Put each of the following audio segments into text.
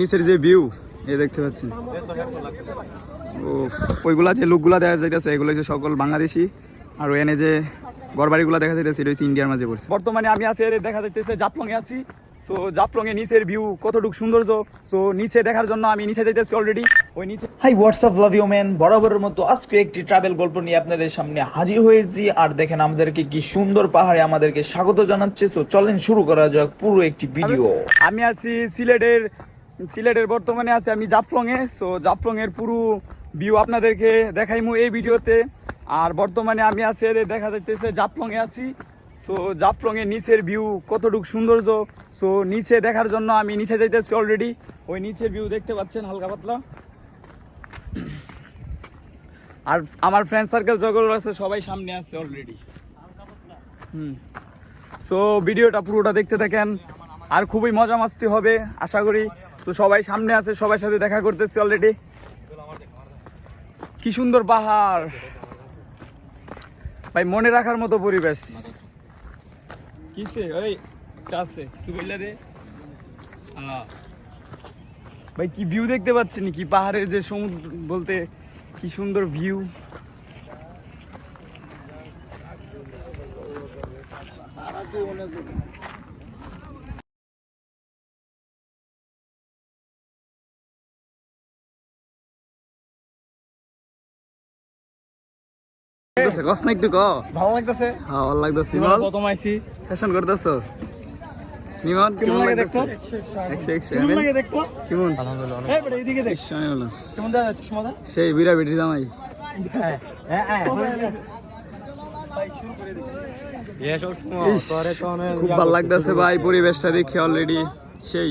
নিচের যে ভিউ এ দেখতে পাচ্ছেন ও ওইগুলা যে লোকগুলা দেখা যাইতেছে এগুলো হচ্ছে সকল বাংলাদেশি। আর এনে যে ঘরবাড়িগুলো দেখা যাইতেছে এটা হচ্ছে ইন্ডিয়ার মাঝে পড়ছে। বর্তমানে আমি আছি দেখা যাইতেছে জাফলংয়ে আছি। সো জাফলংয়ে নিচের ভিউ কতটুকু সৌন্দর্য? সো নিচে দেখার জন্য আমি নিচে যাইতেছি অলরেডি ওই নিচে hi WhatsApp love you man বরাবরের মতো আজকে একটি ট্রাভেল গল্প নিয়ে আপনাদের সামনে হাজির হয়েছি। আর দেখেন আমাদেরকে কি সুন্দর পাহাড়ে আমাদেরকে স্বাগত জানাচ্ছে। তো চলেন শুরু করা যাক পুরো একটি ভিডিও আমি আছি সিলেটের সিলেটের বর্তমানে আছি আমি জাফলংয়ে সো জাফলংয়ের পুরো ভিউ আপনাদেরকে দেখাইমু এই ভিডিওতে। আর বর্তমানে আমি আছি এদের, দেখা যাইতেছে জাফলংয়ে আছি। সো জাফলংয়ের নিচের ভিউ কতটুকু সৌন্দর্য সো নিচে দেখার জন্য আমি নিচে যাইতেছি অলরেডি ওই নিচের ভিউ দেখতে পাচ্ছেন হালকা পাতলা। আর আমার ফ্রেন্ড সার্কেল যেগুলো আছে, সবাই সামনে আছে অলরেডি হুম। সো ভিডিওটা পুরোটা দেখতে থাকেন। আর খুবই মজা মাস্তি হবে আশা করি। তো সবাই সামনে আছে সবার সাথে দেখা করতেছি অলরেডি কি সুন্দর পাহাড়। ভাই মনে রাখার মতো পরিবেশ। কিসে? ওই কিছু। দে। ভাই কি ভিউ দেখতে পাচ্ছেন কি পাহাড়ের যে সমুদ্র বলতে কি সুন্দর ভিউ কস না একটু ক। ভালো লাগতেছে? হ্যাঁ ভালো লাগতেছে। প্রথম আইছি। ফ্যাশন করতেছো? নিমন কেমন লাগে দেখতো? একশো একশো কেমন লাগে দেখতো? কেমন? এই বেটা এদিকে দেখ কেমন দেখা যাচ্ছে সেই বিরা বিটি জামাই। ইস, খুব ভালো লাগতেছে ভাই পরিবেশটা দেখে অলরেডি সেই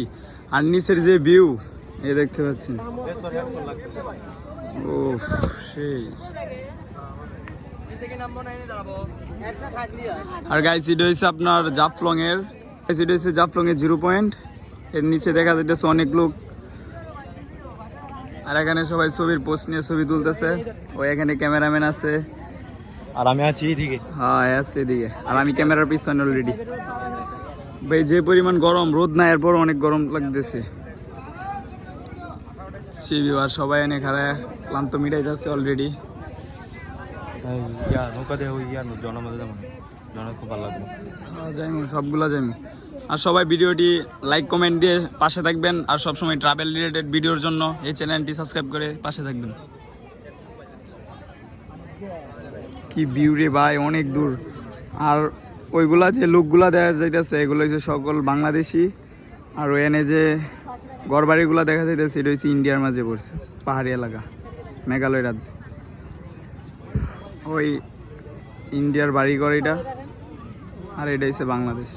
আর নিচের যে ভিউ এ দেখতে পাচ্ছেন। ও সেই। আর গাইস এটা হচ্ছে আপনার জাফলং এর এটা হচ্ছে জাফলং এর জিরো পয়েন্ট এর নিচে দেখা যাইতেছে অনেক লোক। আর এখানে সবাই ছবির পোস্ট নিয়ে ছবি তুলতেছে। ওই এখানে ক্যামেরাম্যান আছে। আর আমি আছি এদিকে। হ্যাঁ আছে এদিকে। আর আমি ক্যামেরার পিছনে অলরেডি ভাই যে পরিমাণ গরম রোদ না এরপর অনেক গরম লাগতেছে। সিবি আর সবাই এনে খারায় ক্লান্ত মিটাইতেছে অলরেডি যেমন যাইমু আর সবাই ভিডিওটি লাইক কমেন্ট দিয়ে পাশে থাকবেন। আর সবসময় ট্রাভেল রিলেটেড ভিডিওর জন্য এই চ্যানেলটি সাবস্ক্রাইব করে পাশে থাকবেন। কি ভিউ রে ভাই, অনেক দূর। আর ওইগুলা যে লুকগুলা দেখা যাইতেছে, এগুলো হচ্ছে সকল বাংলাদেশি। আর এনে যে ঘরবাড়িগুলা দেখা যাইতেছে, এটা হচ্ছে ইন্ডিয়ার মাঝে পড়ছে, পাহাড়ি এলাকা, মেঘালয় রাজ্যে। ওই ইন্ডিয়ার বাড়িঘর এটা। আর এটা হচ্ছে বাংলাদেশ।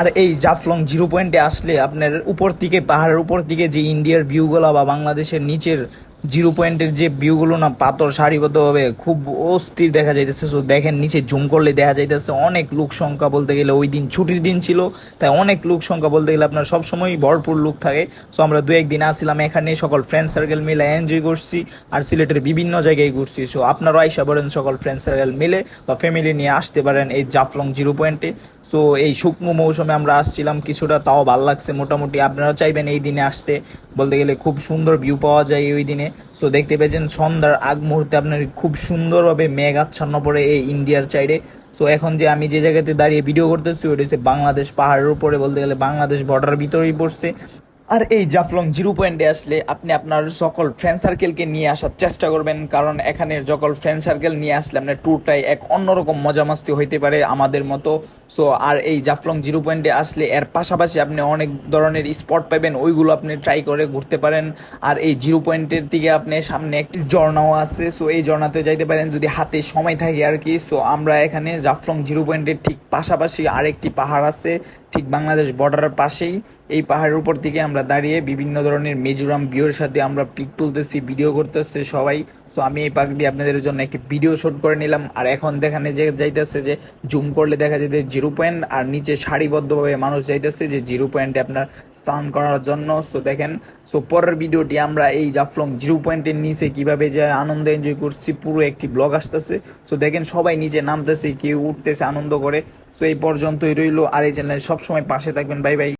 আর এই জাফলং জিরো পয়েন্টে আসলে আপনার উপর দিকে পাহাড়ের উপর দিকে যে ইন্ডিয়ার ভিউগুলো বা বাংলাদেশের নিচের জিরো পয়েন্টের যে ভিউগুলো না, পাথর সারিবদ্ধভাবে খুব অস্থির দেখা যাইতেছে। সো দেখেন, নিচে জুম করলে দেখা যাইতেছে অনেক লোক সংখ্যা বলতে গেলে ওই দিন ছুটির দিন ছিল। তাই অনেক লোক সংখ্যা বলতে গেলে আপনার সবসময় ভরপুর লোক থাকে। সো আমরা দু একদিন আসছিলাম, এখানে সকল ফ্রেন্ড সার্কেল মিলে এনজয় করছি আর সিলেটের বিভিন্ন জায়গায় ঘুরছি। সো আপনারাও আইসা পারেন সকল ফ্রেন্ড সার্কেল মিলে বা ফ্যামিলি নিয়ে আসতে পারেন এই জাফলং জিরো পয়েন্টে। সো এই শুকনো মৌসুমে আমরা আসছিলাম কিছুটা, তাও ভালো লাগছে মোটামুটি। আপনারা চাইবেন এই দিনে আসতে। বলতে গেলে খুব সুন্দর ভিউ পাওয়া যায় ওই দিনে। সো দেখতে পেয়েছেন, সন্ধ্যার আগ মুহূর্তে আপনার খুব সুন্দরভাবে মেঘ আচ্ছন্ন পড়ে এই ইন্ডিয়ার চাইডে। সো এখন যে আমি যে জায়গাতে দাঁড়িয়ে ভিডিও করতেছি ওটা হচ্ছে বাংলাদেশ পাহাড়ের উপরে। বলতে গেলে বাংলাদেশ বর্ডার ভিতরেই পড়ছে। আর এই জাফলং জিরো পয়েন্টে আসলে আপনি আপনার সকল ফ্রেন্ড সার্কেলকে নিয়ে আসার চেষ্টা করবেন, কারণ এখানে সকল ফ্রেন্ড সার্কেল নিয়ে আসলে আপনার ট্যুরটাই এক অন্যরকম মজা মাস্তি হইতে পারে আমাদের মতো। সো আর এই জাফলং জিরো পয়েন্টে আসলে এর পাশাপাশি আপনি অনেক ধরনের স্পট পাবেন, ওইগুলো আপনি ট্রাই করে ঘুরতে পারেন। আর এই জিরো পয়েন্টের দিকে আপনি সামনে একটি ঝর্ণাও আছে সো এই ঝর্ণাতে যাইতে পারেন যদি হাতে সময় থাকে আর কি। সো আমরা এখানে জাফলং জিরো পয়েন্টের ঠিক পাশাপাশি আরেকটি পাহাড় আছে ঠিক বাংলাদেশ বর্ডারের পাশেই। এই পাহাড়ের উপর থেকে আমরা দাঁড়িয়ে বিভিন্ন ধরনের মিজোরাম ভিউর সাথে আমরা পিক তুলতেছি ভিডিও করতেছে সবাই। সো আমি এই পাক দিয়ে আপনাদের জন্য একটি ভিডিও শুট করে নিলাম। আর এখন দেখানে যে যাইতেছে যে জুম করলে দেখা যেতে জিরো পয়েন্ট আর নিচে সারিবদ্ধভাবে মানুষ যাইতেছে যে জিরো পয়েন্টে আপনার স্নান করার জন্য। সো দেখেন সো পরের ভিডিওটি আমরা এই জাফলং জিরো পয়েন্টের নিচে কীভাবে যে আনন্দ এনজয় করছি, পুরো একটি ব্লগ আসতেছে। সো দেখেন সবাই নিচে নামতেছে, কেউ উঠতেছে আনন্দ করে। সো এই পর্যন্তই রইল আর এই চ্যানেলে সবসময় পাশে থাকবেন। Bye bye.